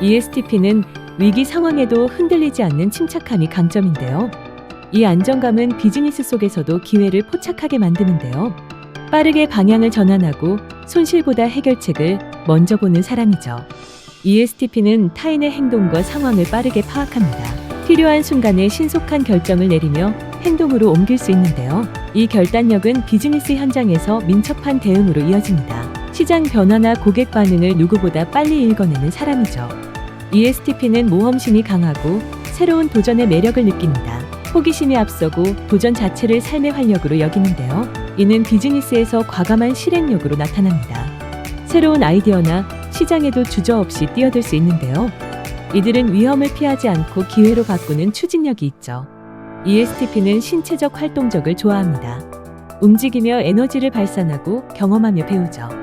ESTP는 위기 상황에도 흔들리지 않는 침착함이 강점인데요. 이 안정감은 비즈니스 속에서도 기회를 포착하게 만드는데요. 빠르게 방향을 전환하고 손실보다 해결책을 먼저 보는 사람이죠. ESTP는 타인의 행동과 상황을 빠르게 파악합니다. 필요한 순간에 신속한 결정을 내리며 행동으로 옮길 수 있는데요. 이 결단력은 비즈니스 현장에서 민첩한 대응으로 이어집니다. 시장 변화나 고객 반응을 누구보다 빨리 읽어내는 사람이죠. ESTP는 모험심이 강하고 새로운 도전의 매력을 느낍니다. 호기심이 앞서고 도전 자체를 삶의 활력으로 여기는데요. 이는 비즈니스에서 과감한 실행력으로 나타납니다. 새로운 아이디어나 시장에도 주저없이 뛰어들 수 있는데요. 이들은 위험을 피하지 않고 기회로 바꾸는 추진력이 있죠. ESTP는 신체적 활동적을 좋아합니다. 움직이며 에너지를 발산하고 경험하며 배우죠.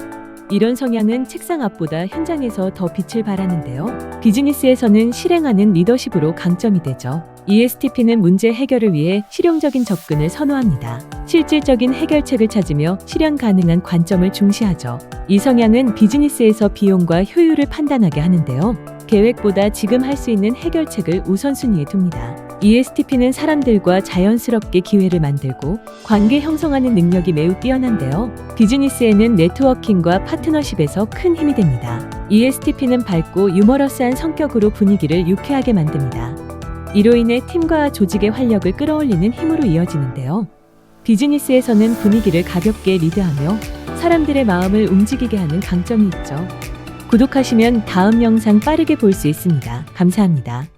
이런 성향은 책상 앞보다 현장에서 더 빛을 발하는데요. 비즈니스에서는 실행하는 리더십으로 강점이 되죠. ESTP는 문제 해결을 위해 실용적인 접근을 선호합니다. 실질적인 해결책을 찾으며 실현 가능한 관점을 중시하죠. 이 성향은 비즈니스에서 비용과 효율을 판단하게 하는데요. 계획보다 지금 할 수 있는 해결책을 우선순위에 둡니다. ESTP는 사람들과 자연스럽게 기회를 만들고 관계 형성하는 능력이 매우 뛰어난데요. 비즈니스에는 네트워킹과 파트너십에서 큰 힘이 됩니다. ESTP는 밝고 유머러스한 성격으로 분위기를 유쾌하게 만듭니다. 이로 인해 팀과 조직의 활력을 끌어올리는 힘으로 이어지는데요. 비즈니스에서는 분위기를 가볍게 리드하며 사람들의 마음을 움직이게 하는 강점이 있죠. 구독하시면 다음 영상 빠르게 볼 수 있습니다. 감사합니다.